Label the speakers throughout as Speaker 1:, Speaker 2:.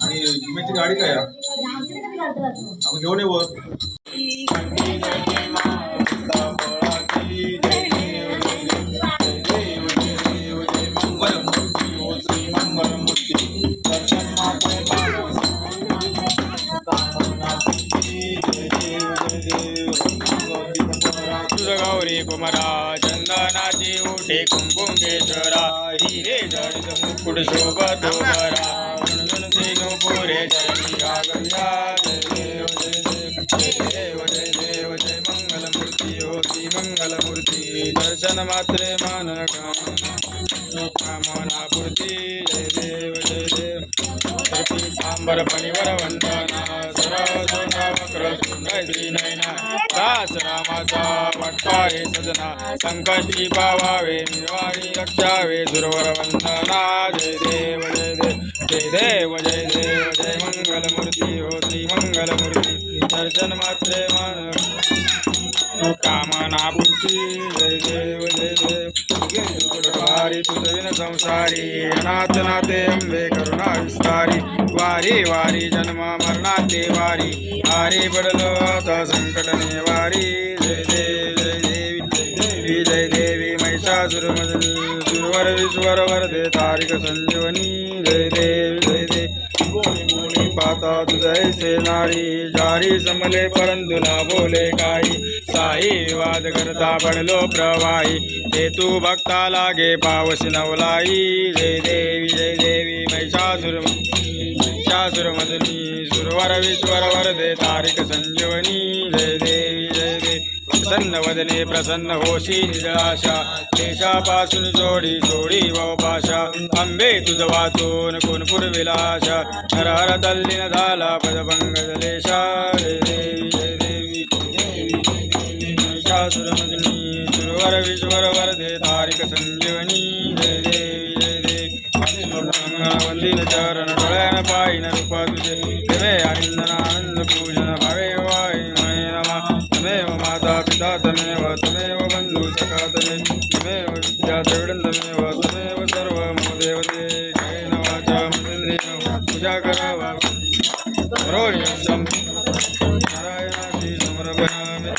Speaker 1: आणि विम्याची गाडी काय आहे? आपण घेऊन येऊ
Speaker 2: गौरी कुमारा चंदनाची उठे कुंकुम केशरा हिरे जडित मुकुट शोभतो बरा गुणगुणते नुपुरे चरणी आगल्या जय देव जय देव जय देव जय देव जय मंगलमूर्ती होती मंगलमूर्ती. दर्शन मात्रे मान कामना पूर्ती जय देव जय देव. पीतांबर फणीवर वंदना सरळ सोना वक्र सुंदर श्री नयना दास रामाचा पटकारे सजना संकष्टी पावावे निवारी रक्षावे दुर्वर वंदना जय देव जय देव जय देव जय देव जय मंगलमूर्ती होती मंगलमूर्ती दर्शन मात्रे मन। कामना पूर्ती जय देव जय देव। वारी तुझविन संसारी अनाथ नाते अंबे करुणा विस्तारी। वारी वारी जन्म मरणाते वारी। हारी पडलो आता संकट वारी जय देव। जय महिषासुरमदनी सुरवर विश्वर वरदे तारिक संजीवनी जय देव जय देव कोणी कोणी पाहता तुझे से नारी जारी समले परंतु ना बोले काही साई विवाद करता पडलो प्रवाही ते तू भक्ता लागे पावसी नवलाई। जय देवी जय देवी महिषासुर महिषासुरमदनी सुरवर विश्वर वरदे तारिक संजीवनी। जय देवी जय देवी प्रसन्न वदने प्रसन्न होशी निराशा देशापासून जोडी सोडी व पाशा आंबे तुझ वाचून कोण विलाशा हर हर तल्लीन झाला पदभंग जलेशा जय देवी जय देवी महिषासुरमदिनी सुरवर विश्वर वरदे तारिक संजीवनी जय देवी जय देवी वंदिन चरण डोळ्यान पायीन रूपा तुझे देवे आनंदन आनंद तमेव तमेव बन्धु सखातने तमेव विद्या द्रविडं तमेव तमेव देवते केन वाचा मनेन्द्रियेण पूजा करावा. करोण्यं नारायणाची समर्पयामि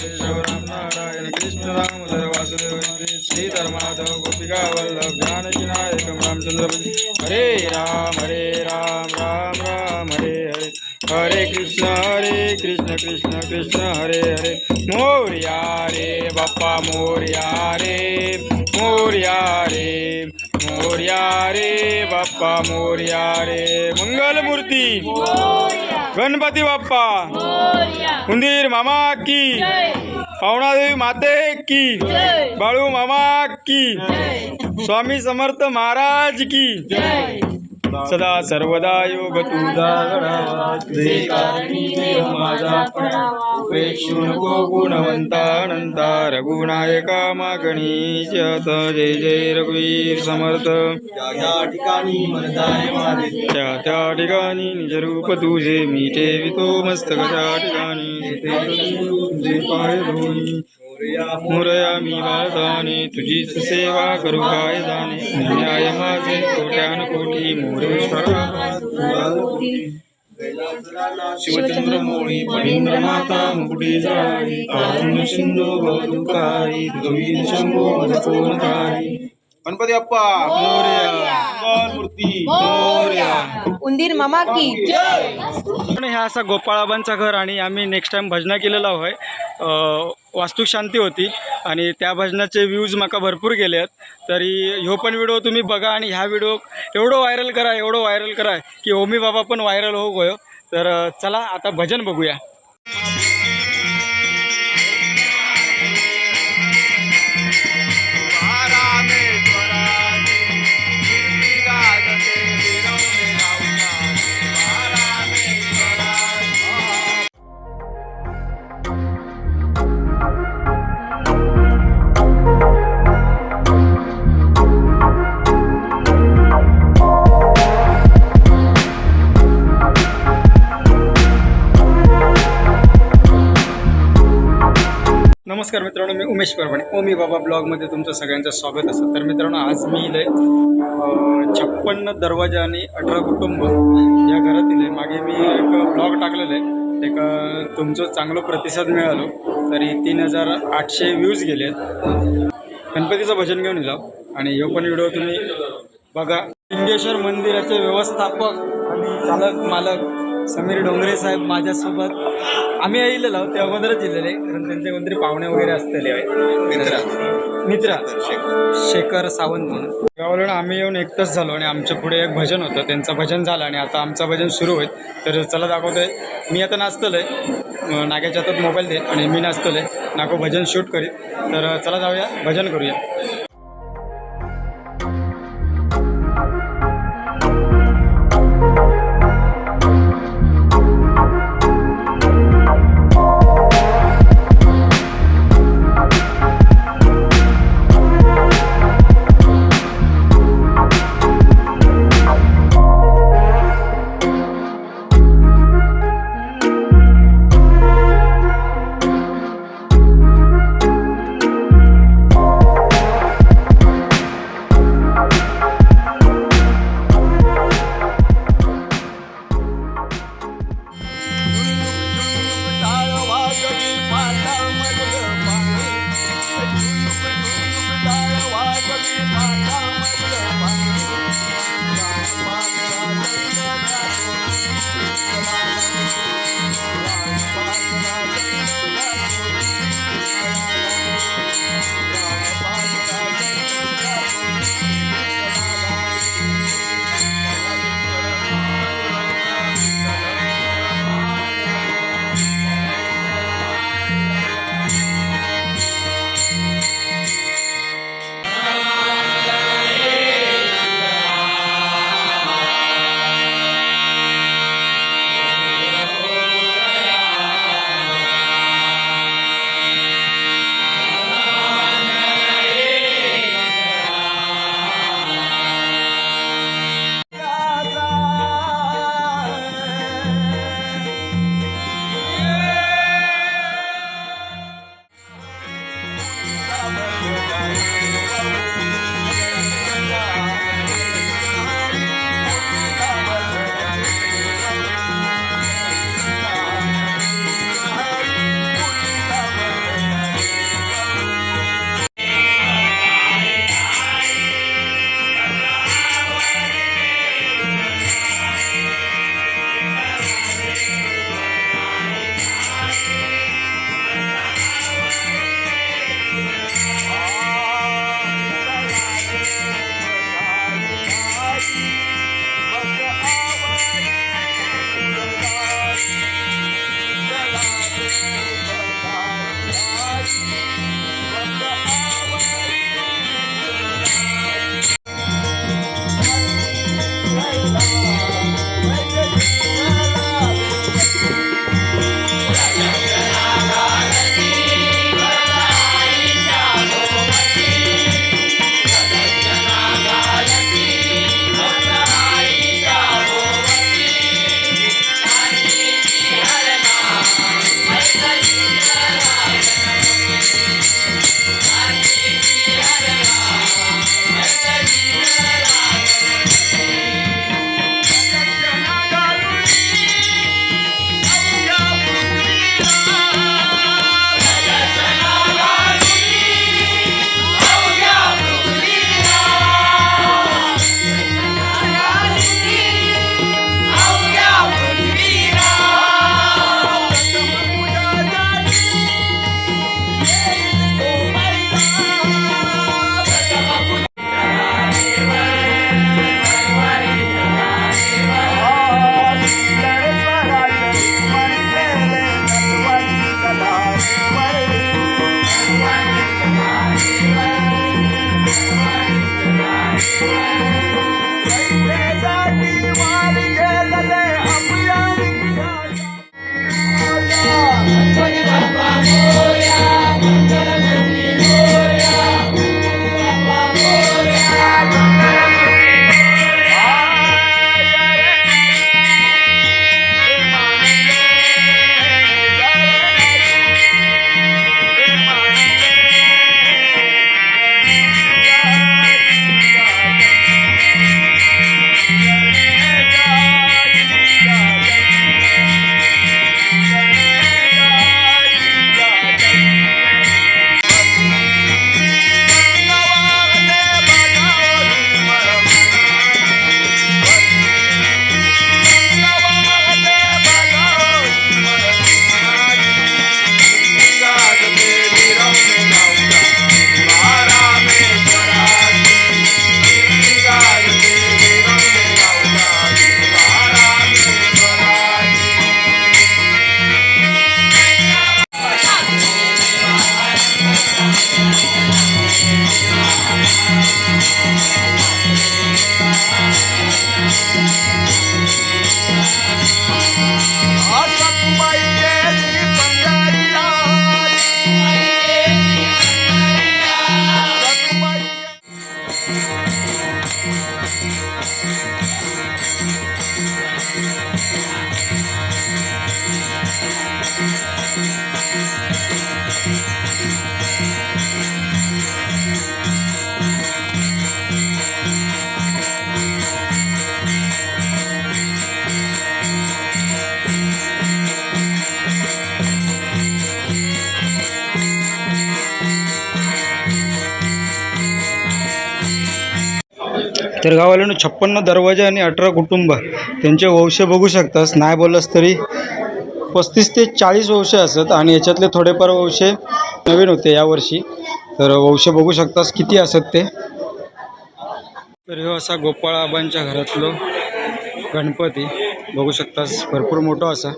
Speaker 2: केशव राम नारायण कृष्ण दामोदर वासुदेव श्रीधर माधव गोपिका वल्लभ जानकी नायकम रामचंद्र हरे राम हरे राम राम राम हरे हरे. हरे कृष्ण हरे कृष्ण कृष्ण कृष्ण हरे हरे. मोर्या रे बाप्पा मोर्या रे मोर्या रे मोर्या रे बाप्पा मोर्या रे. मंगलमूर्ती. गणपती बाप्पा. उंदीर मामा की. पावणादेवी माते की. बाळू मामा की. स्वामी समर्थ महाराज की. सदा सर्वदा योग तुझा घडावा तुझे कारणी देव माझा प्रेक्षू नको गुणवंता अनंता रघुनायका मागणी जय जय रघुवीर समर्थ.
Speaker 1: या ठिकाणी माझे
Speaker 2: त्या त्या ठिकाणी निज रूप तुझे मी ठेवितो मस्तक त्या ठिकाणी तुझे पाय मोरया मी वाळताने तुझीच सेवा करू काय जाणे? न्याय माझे कोट्यान कोटी मोरेश्वरा
Speaker 1: शिवचंद्र मोळी पणींद्र माता मुकुटी जाळी कारुण्य सिंधू बहुदुःखारी गवीन शंभो मजकोनकारी गणपती अप्पा मोरया मूर्ती मोरया।
Speaker 3: उंदीर मामा की
Speaker 2: पण हे असा गोपाळाबांचं घर आणि आम्ही नेक्स्ट टाइम भजना केलेलं होय अं, शांती होती आणि त्या भजनाचे व्ह्यूज माका भरपूर गेले आहेत. तरी ह्यो पण व्हिडिओ तुम्ही बघा आणि ह्या व्हिडिओ एवढं व्हायरल करा एवढं व्हायरल करा की ओमी बाबा पण व्हायरल हो गयो. तर चला आता भजन बघूया.
Speaker 4: नमस्कार मित्रांनो मी उमेश परभणे. ओमी बाबा ब्लॉगमध्ये तुमचं सगळ्यांचं स्वागत असं तर मित्रांनो आज मी इले छप्पन्न दरवाजा आणि अठरा कुटुंब या घरातील आहे. मागे मी एक ब्लॉग टाकलेलं आहे. एक तुमचं चांगलं प्रतिसाद मिळालो. तरी तीन हजार आठशे व्ह्यूज गेले आहेत. गणपतीचं भजन घेऊन येलो आणि ह्यो पण व्हिडिओ तुम्ही बघा. लिंगेश्वर मंदिराचे व्यवस्थापक आणि चालक मालक. समीर डोंगरे साहेब माझ्यासोबत. आम्ही येलेलो आहोत ते अगोदरच येलेले कारण त्यांचे कोणतरी पाहुणे वगैरे असलेले आहे मित्र. शेखर सावंत म्हणून. गावाला आम्ही येऊन एकटंच झालो आणि आमच्या पुढे एक भजन होतं. त्यांचं भजन झालं आणि आता आमचं भजन सुरू होईल. तर चला दाखवतोय. मी आता नाचतलोय अं, नाग्याच्या हातात मोबाईल देत आणि मी नाचतलोय नाको भजन शूट करीत. तर चला जाऊया. भजन करूया.
Speaker 2: तर गावाला छप्पन्न दरवाजे आणि अठरा कुटुंब त्यांचे वंश बघू शकतास. नाही बोललास तरी पस्तीस ते चाळीस वंश असत आणि याच्यातले थोडेफार वंश नवीन होते यावर्षी. तर वंश बघू शकतास किती असत ते. तर ह्यो असा गोपाळ आबांच्या घरातलो गणपती बघू शकतास. भरपूर मोठा असा.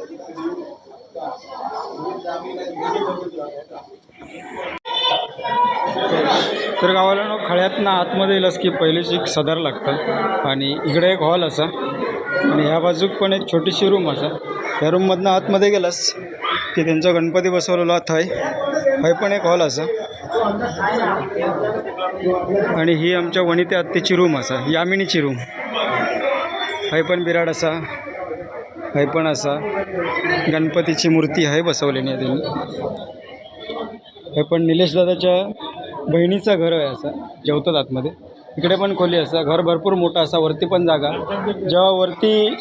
Speaker 2: तर गावाला ना खळ्यातनं आतमध्ये येईलच की पहिलेच एक सदर लागतं. आणि इकडे एक हॉल असा. आणि ह्या बाजूक पण एक छोटीशी रूम असा. त्या रूममधनं आतमध्ये गेलास की त्यांचा गणपती बसवलेला आत हय पण एक हॉल असा. आणि ही आमच्या वनिते आत्तेची रूम असा. यामिनीची रूम हय पण बिराड असा. हय पण असा. गणपतीची मूर्ती आहे बसवलेली आहे त्यांनी. हे पण निलेश दादाच्या बहिणीचं घर आहे असं जेवतात आतमध्ये. इकडे पण खोली असं घर भरपूर मोठं असा वरती पण जागा. जेव्हा वरती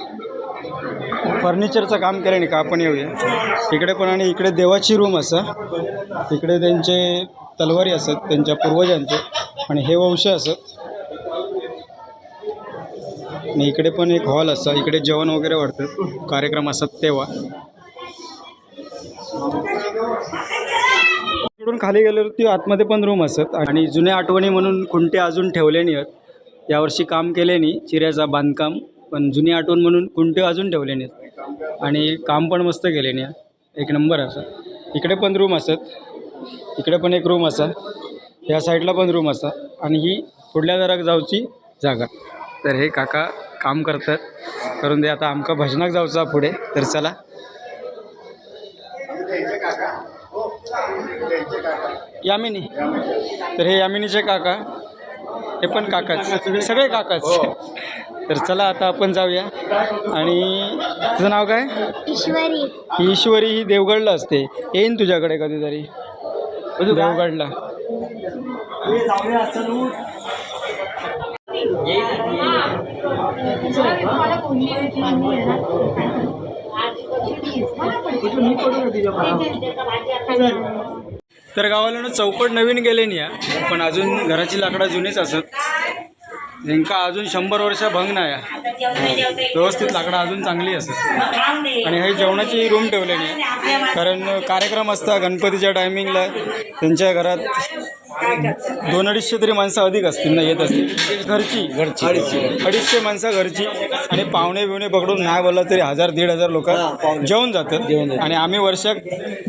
Speaker 2: फर्निचरचं काम केलं नाही का आपण येऊया. इकडे पण आणि इकडे देवाची रूम असा. इकडे त्यांचे तलवारी असत त्यांच्या पूर्वजांचे. आणि हे वंश असत आणि इकडे पण एक हॉल असा इकडे जेवण वगैरे वाढतं. कार्यक्रम असत तेव्हा. इकडून खाली गेल्यावरती आतमध्ये पण रूम असत. आणि जुन्या आठवणी म्हणून खुंटे अजून ठेवले नाही आहेत यावर्षी काम केले नाही. चिऱ्याचा बांधकाम पण जुनी आठवण म्हणून कुंटे अजून ठेवले नाहीत आणि काम पण मस्त केले नाही एक नंबर असं. इकडे पण रूम असत. इकडे पण एक रूम असा. या साईडला पण रूम असा. आणि ही पुढल्या दराक जाऊची जागा. तर हे काका काम करतात. करून दे आता आमका भजनाक जाऊचा पुढे. तर चला. यामिनी. तर हे यामिनीचे काका. हे पण काकाच. सगळे काकाच. तर चला आता आपण जाऊया. आणि तुझं नाव काय?
Speaker 3: ईश्वरी.
Speaker 2: ही ईश्वरी ही देवगडला असते. येईन तुझ्याकडे कधीतरी. देवगडला. तर गावाला ना नवीन गेले नाही या पण अजून घराची लाकडं जुनीच असत. नेमका अजून शंभर वर्ष भंग नाही व्यवस्थित लाकडं अजून चांगली असत. आणि हे जेवणाची रूम ठेवलेली आहे. कारण कार्यक्रम असता गणपतीच्या टायमिंगला त्यांच्या घरात दोन अडीचशे तरी माणसं अधिक असतील ना येत असतील. घरची. घरची. अडीचशे. माणसं घरची. आणि पाहुणे बिवणे पकडून नाही बोलला तरी हजार दीड हजार लोक जेवून जातात. आणि आम्ही वर्षात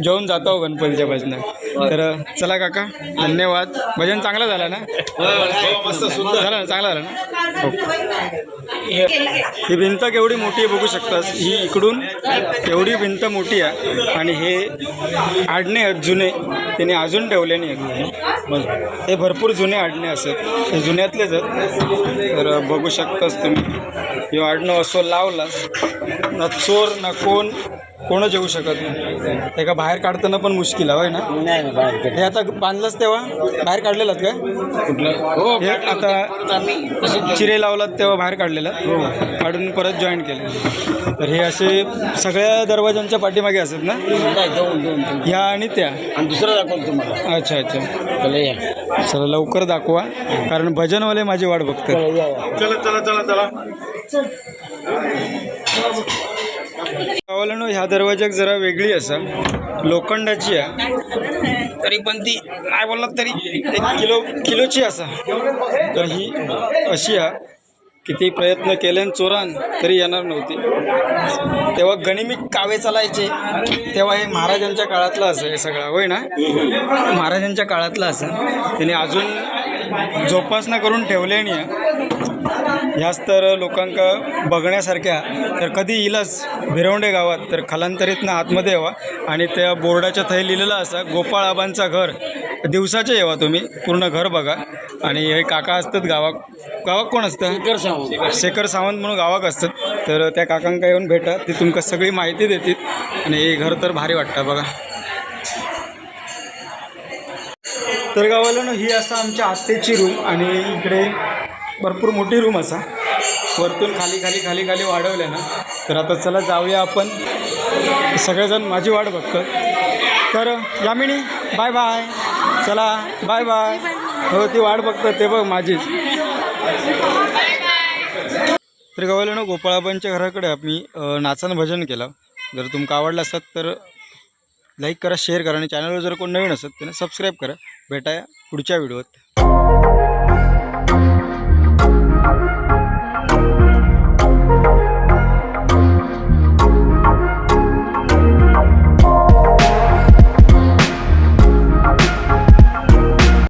Speaker 2: जेवून जातो गणपतीच्या भजनात. तर चला काका धन्यवाद. भजन चांगलं झालं ना?
Speaker 1: मस्त सुंदर.
Speaker 2: झालं ना? चांगलं झालं ना? ओके ही. भिंत केवढी मोठी आहे बघू शकतास. ही इकडून एवढी भिंत मोठी आहे. आणि हे आडणे आहेत जुने त्यांनी अजून ठेवले नाही हे भरपूर जुने आडणे असत हे जुन्यातलेच आहेत. तर बघू शकतास तुम्ही. हे आडणं असं लावलास. ना चोर ना कोण कोणच येऊ शकत नाही. एका बाहेर काढताना पण मुश्किल आहे होय ना?
Speaker 4: नाही ना बाहेर
Speaker 2: हे आता बांधलंच तेव्हा? बाहेर काढलेलं का
Speaker 4: हो
Speaker 2: हे आता चिरे लावलात तेव्हा बाहेर काढलेलं काढून परत जॉईन केलं. तर हे असे सगळ्या दरवाजांच्या पाठीमागे असत ना?
Speaker 4: काय दोन दोन दोन.
Speaker 2: ह्या आणि त्या.
Speaker 4: आणि दुसरं दाखवतो तुम्हाला.
Speaker 2: अच्छा अच्छा.
Speaker 4: चला या.
Speaker 2: चला लवकर दाखवा. कारण भजनवाले माझी वाट बघतात.
Speaker 4: चला
Speaker 1: चला चला. चला.
Speaker 2: गावाला ह्या दरवाज्याक जरा वेगळी असा. लोखंडाची आहे. तरी पण ती नाही बोललात तरी एक किलो किलोची असा. तर ही अशी आहे. किती प्रयत्न केले आणि चोरान तरी येणार नव्हती. तेव्हा गणिमिक कावे चालायचे. तेव्हा हे महाराजांच्या काळातलं असं हे सगळं होय ना? महाराजांच्या काळातलं असं. त्याने अजून जोपासना करून ठेवले नाही ह्याच तर लोकांका बघण्यासारख्या तर कधी येईलच भिरवंडे गावात तर खलांतरीतनं आतमध्ये यावा. आणि त्या बोर्डाच्या थै लिहिलेलं असं गोपाळ आबांचा घर. दिवसाचे येवा तुम्ही पूर्ण घर बघा. आणि हे काका असतात गावाक गावाक कोण असतं?
Speaker 4: कर सांगू
Speaker 2: शेखर सावंत म्हणून गावाक असतात. तर त्या काकांका येऊन भेटा ते तुमका सगळी माहिती देतील. आणि हे घर तर भारी वाटतं बघा. तर गावाला ना ही असा आमच्या आत्तेची रूम. आणि इकडे भरपूर मोठी रूम असा. वरतून खाली खाली खाली खाली वाढवल्या ना. तर आता चला जाऊया आपण. सगळेजण माझी वाट बघतात. तर यामिनी बाय बाय चला बाय बाय हो ती वाट बघतात ते बघ माझीच. तर गवल्यानं गोपाळाबाईंच्या घराकडे आम्ही नाचन नाचानं भजन केलं. जर तुमका आवडलं असत तर लाईक करा शेअर करा. आणि चॅनलवर जर कोण नवीन असत त्याने सबस्क्राईब करा. भेटाया पुढच्या व्हिडिओत